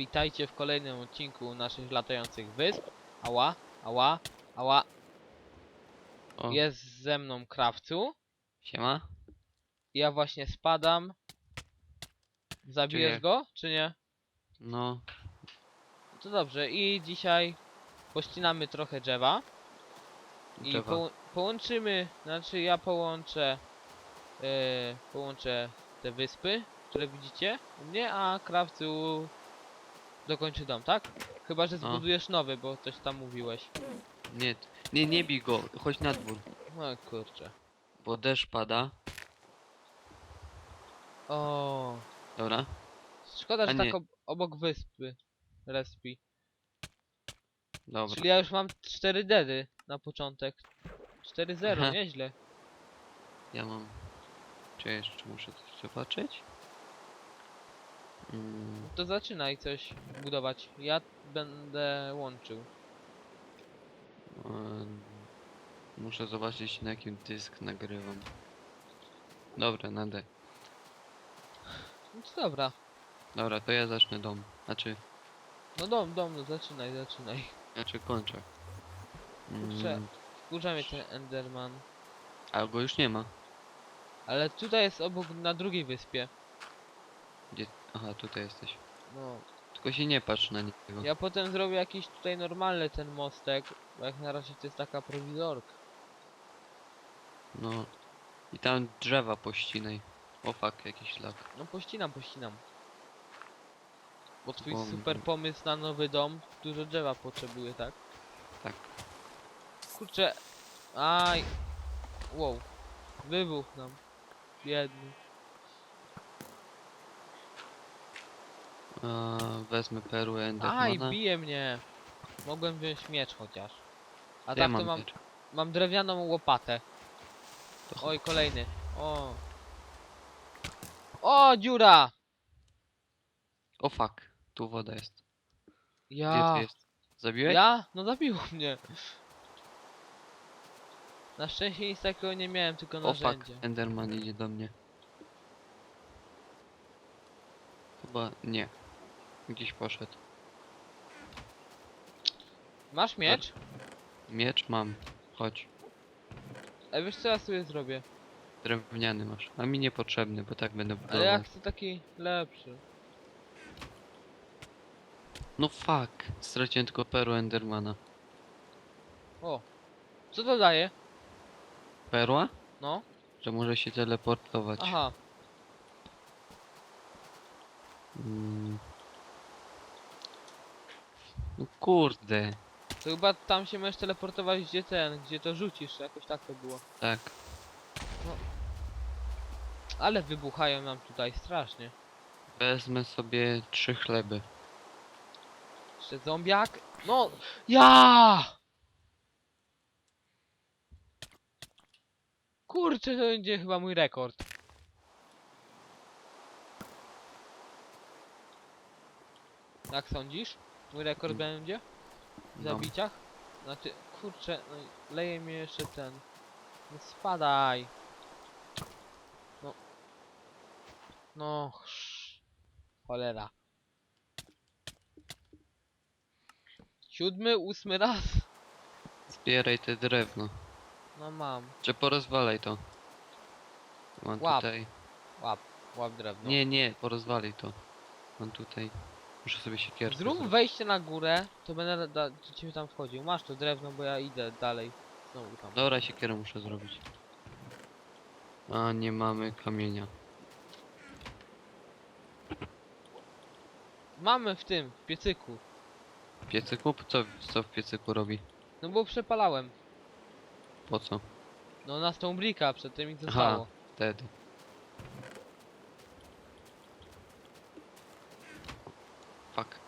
Witajcie w kolejnym odcinku naszych latających wysp. Ała, ała, ała. O, Jest ze mną krawcu. siema. Ja właśnie spadam. Zabijesz nie? go, czy nie? No, To dobrze. I dzisiaj pościnamy trochę drzewa. I Drzewa. poł połączymy, znaczy ja połączę, yy, połączę te wyspy, które widzicie u mnie, a krawcu dokończy dom, tak? Chyba, że zbudujesz nowy, bo coś tam mówiłeś. nie, nie, nie bij go, chodź na dwór, No kurczę. bo deszcz pada. O, Dobra, szkoda, A że nie. tak ob obok wyspy respi. dobra. Czyli ja już mam 4 dedy na początek. 4-0, Aha. nieźle. Ja mam... Czy jeszcze muszę coś zobaczyć? Mm, To zaczynaj coś budować. Ja będę łączył. em, muszę zobaczyć na jakim dysk nagrywam. Dobra, na D. No to dobra. Dobra, to ja zacznę dom. Znaczy, No dom, dom, no zaczynaj, zaczynaj. znaczy kończę. Kurczę. Mm, Wkurza mnie ten Enderman. a go już nie ma. Ale tutaj jest obok, na drugiej wyspie. Gdzie... Aha, tutaj jesteś. No. Tylko się nie patrz na niego. Ja potem zrobię jakiś tutaj normalny ten mostek. Bo jak na razie to jest taka prowizorka. No. I tam drzewa pościnaj. O fuck, jakiś lak. No pościnam, pościnam. Bo twój Bom, super pomysł na nowy dom dużo drzewa potrzebuje, tak? Tak. Kurczę. Aj. Wow. Wybuch nam. Biedny. A, wezmę perłę Aj, Endermana. bije mnie. Mogłem wziąć miecz chociaż. A Ja tak to mam mam, miecz. mam drewnianą łopatę. To Oj, kolejny. O. O, dziura! O fuck, tu woda jest. Gdzie Ja. ty jest? Zabiłeś? Ja? No zabiło mnie. Na szczęście nic takiego nie miałem, tylko O fuck, narzędzie. Enderman idzie do mnie. Chyba nie. Gdzieś poszedł. Masz miecz? Miecz mam. Chodź. A wiesz co ja sobie zrobię? Drewniany masz. A mi niepotrzebny, bo tak będę Ale budował. ja chcę taki lepszy. No fuck. Straciłem tylko perłę Endermana. O. Co to daje? Perła? No. Że może się teleportować. Aha. Mm. No kurde. To chyba tam się możesz teleportować gdzie ten, gdzie to rzucisz, jakoś tak to było. Tak. Ale wybuchają nam tutaj strasznie. Wezmę sobie trzy chleby. Jeszcze zombiak. No, ja! Kurczę, to będzie chyba mój rekord. Jak sądzisz? Mój rekord Mm. będzie? W No. zabiciach? Znaczy, kurczę, no, i leje mi jeszcze ten. No spadaj. No. No, chrz. cholera. Siódmy, ósmy raz? Zbieraj te drewno. No mam. Czy porozwalaj to. Mam Łap. tutaj. Łap, łap drewno. Nie, nie, porozwalaj to. Mam tutaj. Muszę sobie siekierkę Zrób zrobić. wejście na górę, to będę da, do ciebie tam wchodził. Masz to drewno, bo ja idę dalej. Znowu tam. Dobra, siekierę muszę zrobić. A, nie mamy kamienia. Mamy w tym, w piecyku. W piecyku? Co, co w piecyku robi? No bo przepalałem. Po co? No na Stonebricka, przed tym mi Aha. zostało. Wtedy. Fuck.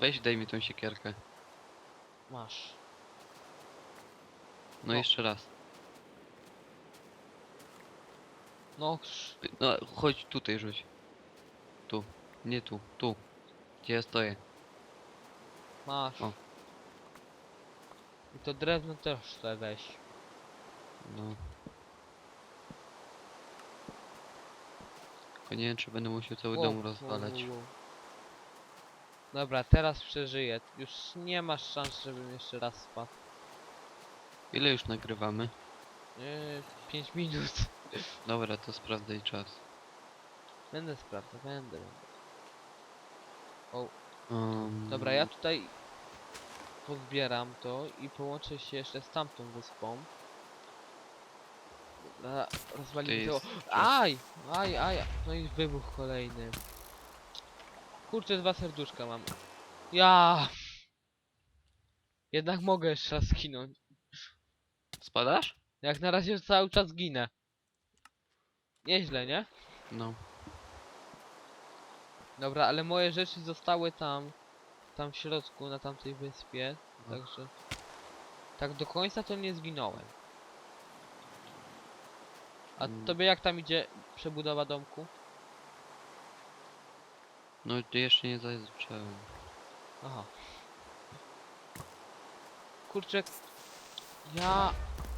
Weź daj mi tą siekierkę. Masz. No O. jeszcze raz. No, krz. No chodź tutaj rzuć. Tu. Nie tu. Tu. Gdzie ja stoję. masz. O. I to drewno też chcę weź. No. Tylko nie wiem czy będę musiał cały Wow, dom wow, rozwalać. wow, wow. Dobra, teraz przeżyję. Już nie masz szans, żebym jeszcze raz spadł. Ile już nagrywamy? Yy, 5 minut. Dobra, to sprawdzaj czas. Będę sprawdzał, będę. będę. Um, Dobra, ja tutaj pozbieram to i połączę się jeszcze z tamtą wyspą. Dobra, rozwalimy to. jest Aj! Aj, aj! No i wybuch kolejny. Kurczę, dwa serduszka mam. Ja! Jednak mogę jeszcze raz skinąć. Spadasz? Jak na razie cały czas ginę. Nieźle, nie? No. Dobra, ale moje rzeczy zostały tam, tam w środku, na tamtej wyspie, No. także tak do końca to nie zginąłem. A Mm. tobie jak tam idzie przebudowa domku? No jeszcze nie zacząłem. Aha. Kurczę, ja,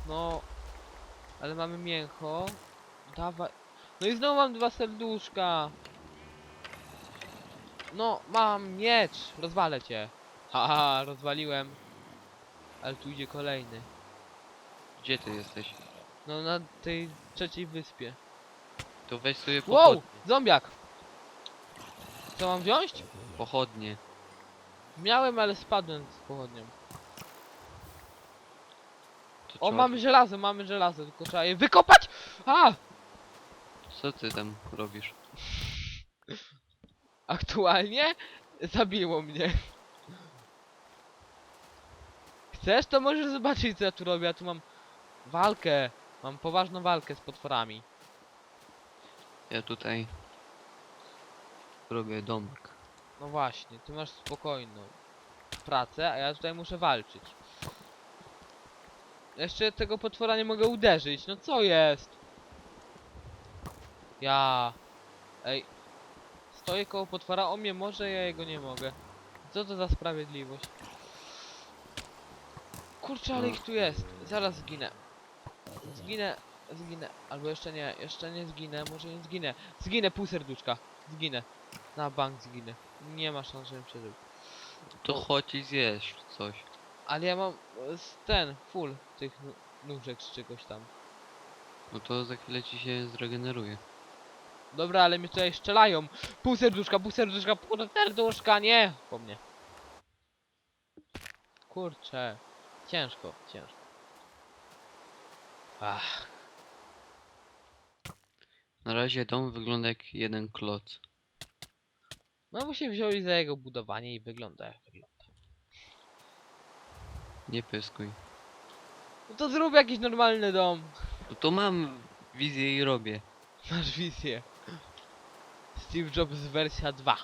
no, ale mamy mięcho, dawaj, no i znowu mam dwa serduszka. No, mam miecz, rozwalę cię. Haha, rozwaliłem. Ale tu idzie kolejny. Gdzie ty jesteś? No na tej trzeciej wyspie. To weź sobie Wow! pochodnie. Zombiak! Co mam wziąć? Pochodnie. Miałem, ale spadłem z pochodnią. To O, trzeba- mamy żelazo, mamy żelazo, tylko trzeba je wykopać! A! Co ty tam robisz? Aktualnie zabiło mnie. Chcesz, to możesz zobaczyć co ja tu robię. Ja tu mam walkę. Mam poważną walkę z potworami. Ja tutaj robię domek. No właśnie, ty masz spokojną pracę, a ja tutaj muszę walczyć. Jeszcze tego potwora nie mogę uderzyć. No co jest? Ja. Ej. Stoję koło potwora, on mnie może, ja jego nie mogę. Co to za sprawiedliwość? Kurczę, ale ich tu jest. Zaraz zginę. Zginę, zginę. Albo jeszcze nie, jeszcze nie zginę, może nie zginę. Zginę, pół serduszka. Zginę. Na bank zginę. Nie ma szans, żebym przeżył. To chodź i zjesz coś. Ale ja mam e, z ten, full tych nu- nóżek czy czegoś tam. No to za chwilę ci się zregeneruje. Dobra, ale mnie tutaj strzelają. Pół serduszka, pół serduszka, pół serduszka, nie! Po mnie. Kurczę. Ciężko, ciężko. Ach, Na razie dom wygląda jak jeden kloc. No bo się wzięli za jego budowanie i wygląda jak wygląda. Nie pyskuj. No to zrób jakiś normalny dom. No to mam wizję i robię. Masz wizję. Steve Jobs wersja 2.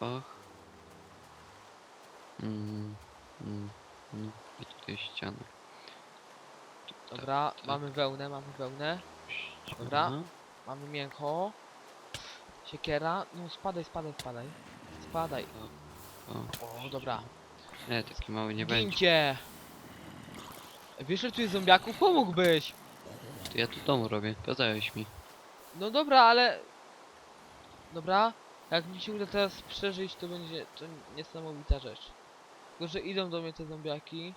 Ach. Mm, mm, mm. I tutaj ściana. Dobra, tak. mamy wełnę, mamy wełnę. Dobra. Mamy mięcho. Siekiera. No spadaj, spadaj, spadaj. Spadaj. O, O, dobra. nie, taki mały nie będzie. Gincie! Wiesz, że tu jest zombiaków? Pomógłbyś! To ja tu dom robię, kazałeś mi. No dobra, ale... Dobra, jak mi się uda teraz przeżyć, to będzie to niesamowita rzecz. Tylko, że idą do mnie te zombiaki,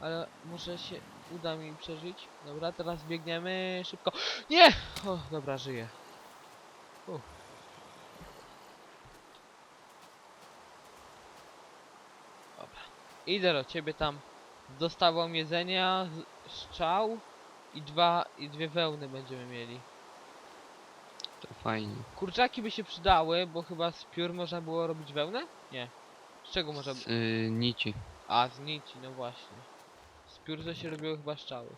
ale może się uda mi przeżyć. Dobra, teraz biegniemy szybko. Nie! O, dobra, żyję. Idę do ciebie tam z dostawą jedzenia, strzał i dwa i dwie wełny będziemy mieli. To fajnie. Kurczaki by się przydały, bo chyba z piór można było robić wełnę? Nie. Z czego można Z y, nici. A, z nici, no właśnie. Z piór to się robiło chyba strzały.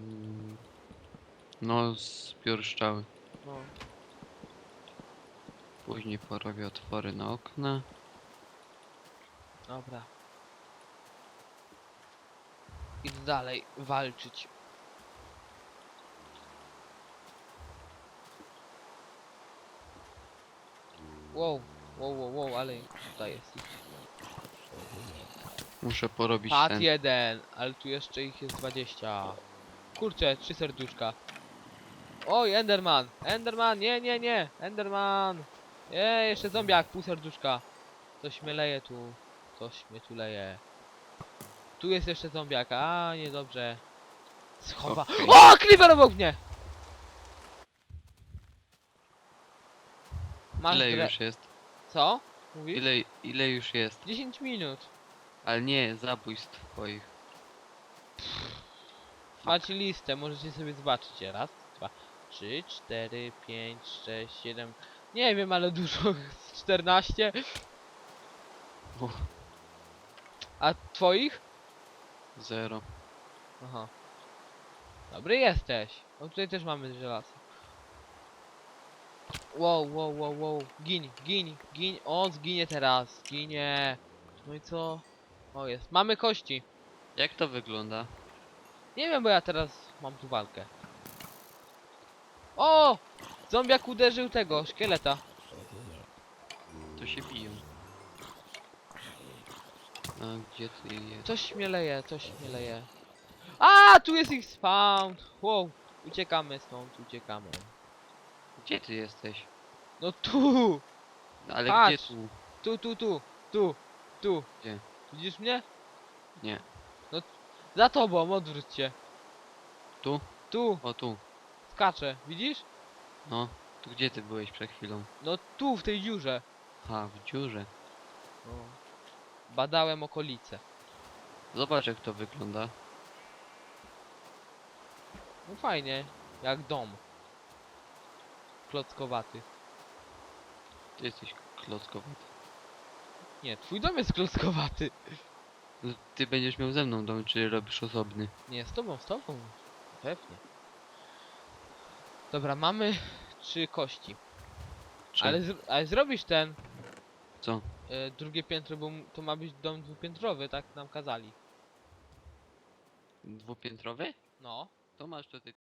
Mm, No, z piórszczały. No. Później porobię otwory na okna. Dobra. Idę dalej walczyć. Wow, wow, wow, wow, ale tutaj jest. ich. Muszę porobić Pat ten. jeden, ale tu jeszcze ich jest 20. Kurczę, trzy serduszka. Oj, Enderman! Enderman! Nie, nie, nie! Enderman! Nie, jeszcze zombiak, pół serduszka. Coś mnie leje tu. Coś mnie tu leje. Tu jest jeszcze zombiak, a niedobrze. Schowa. Okej. O! Creeper obok mnie! Masz Ile dre- już jest? Co? Mówisz? Ile, ile już jest? 10 minut. Ale nie, zabójstw twoich. Macie listę, możecie sobie zobaczyć. Raz, dwa, trzy, cztery, pięć, sześć, siedem. Nie wiem, ale dużo. z 14. A twoich? Zero. Aha. Dobry jesteś. O tutaj też mamy żelazo. Wow, wow, wow, wow. Gin, gin, gin. O, zginie teraz. Zginie. No i co? O, jest. Mamy kości. Jak to wygląda? Nie wiem, bo ja teraz mam tu walkę. O! Zombiak uderzył tego, szkieleta. To się biją. A gdzie ty jest? Coś śmieleje, coś śmieleje. A, tu jest ich spawn. Wow, uciekamy stąd, uciekamy. Gdzie ty jesteś? No tu, No, ale Patrz. gdzie tu? tu, tu, tu, tu, tu. Gdzie? Widzisz mnie? Nie. Za tobą, odwróć się. Tu? Tu, O tu. skaczę, widzisz? No. Tu gdzie ty byłeś przed chwilą? No tu, w tej dziurze. Ha, w dziurze. No. Badałem okolice. Zobacz jak to wygląda. No fajnie, jak dom. Klockowaty. Ty jesteś klockowaty. Nie, twój dom jest klockowaty. No, ty będziesz miał ze mną dom, czy robisz osobny? Nie, z tobą, z tobą. Pewnie. Dobra, mamy trzy kości. Czy... Ale, zr ale zrobisz ten Co? E, drugie piętro, bo m- to ma być dom dwupiętrowy, tak nam kazali. Dwupiętrowy? No. To masz ty